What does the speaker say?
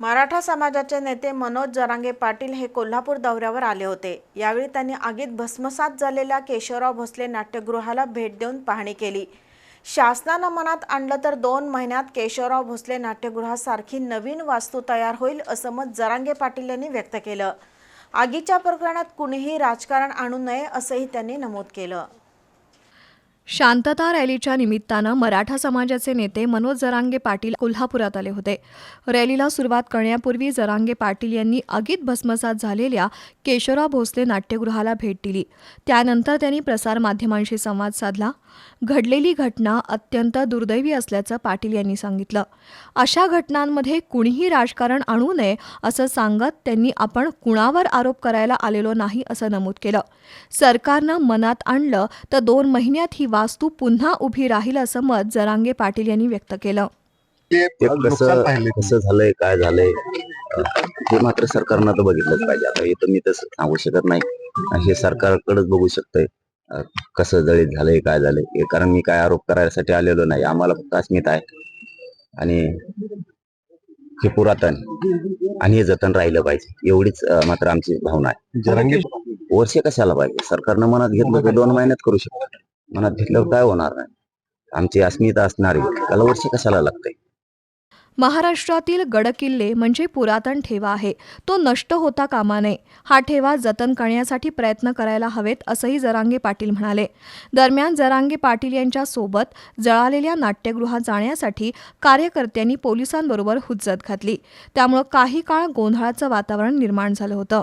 मराठा समाजाचे नेते मनोज जरांगे पाटील हे कोल्हापूर दौऱ्यावर आले होते. यावेळी त्यांनी आगीत भस्मसात झालेल्या केशवराव भोसले नाट्यगृहाला भेट देऊन पाहणी केली. शासनानं मनात आणलं तर दोन महिन्यात केशवराव भोसले नाट्यगृहासारखी नवीन वास्तू तयार होईल असं मत जरांगे पाटील यांनी व्यक्त केलं. आगीच्या प्रकरणात कुणीही राजकारण आणू नये असंही त्यांनी नमूद केलं. शांतता रॅलीच्या निमित्तानं मराठा समाजाचे नेते मनोज जरांगे पाटील कोल्हापुरात आले होते. रॅलीला सुरुवात करण्यापूर्वी जरांगे पाटील यांनी अगीत भस्मसात झालेल्या केशवराव भोसले नाट्यगृहाला भेट दिली. त्यानंतर त्यांनी प्रसारमाध्यमांशी संवाद साधला. घडलेली घटना अत्यंत दुर्दैवी असल्याचं पाटील यांनी सांगितलं. अशा घटनांमध्ये कुणीही राजकारण आणू नये असं सांगत त्यांनी आपण कुणावर आरोप करायला आलेलो नाही असं नमूद केलं. सरकारनं मनात आणलं तर दोन महिन्यात ही वास्तू पुन्हा उभी राहील असं मत जरांगे पाटील यांनी व्यक्त केलं. कसं कसं झालंय काय झालंय हे मात्र सरकारनं तर बघितलंच पाहिजे. आता हे तर मी तसं सांगू शकत नाही. आणि हे सरकारकडेच बघू शकतंय कसं जळीत झालंय काय झालंय. हे कारण मी काय आरोप करायसाठी आलेलो नाही. आम्हाला फक्त अस्मिता आहे. आणि हे पुरातन आणि हे जतन राहिलं पाहिजे. एवढीच मात्र आमची भावना आहे. वर्ष कशाला पाहिजे? सरकारनं मनात घेतलं तर दोन महिन्यात करू शकतो. मनात घेतल्यावर काय होणार नाही. आमची अस्मिता असणारी त्याला वर्ष कशाला लागते महाराष्ट्रातील गडकिल्ले म्हणजे पुरातन ठेवा आहे. तो नष्ट होता कामा नये. हा ठेवा जतन करण्यासाठी प्रयत्न करायला हवेत असंही जरांगे पाटील म्हणाले. दरम्यान जरांगे पाटील यांच्या सोबत जळालेल्या नाट्यगृहात जाण्यासाठी कार्यकर्त्यांनी पोलिसांबरोबर हुज्जत घातली. त्यामुळं काही काळ गोंधळाचं वातावरण निर्माण झालं होतं.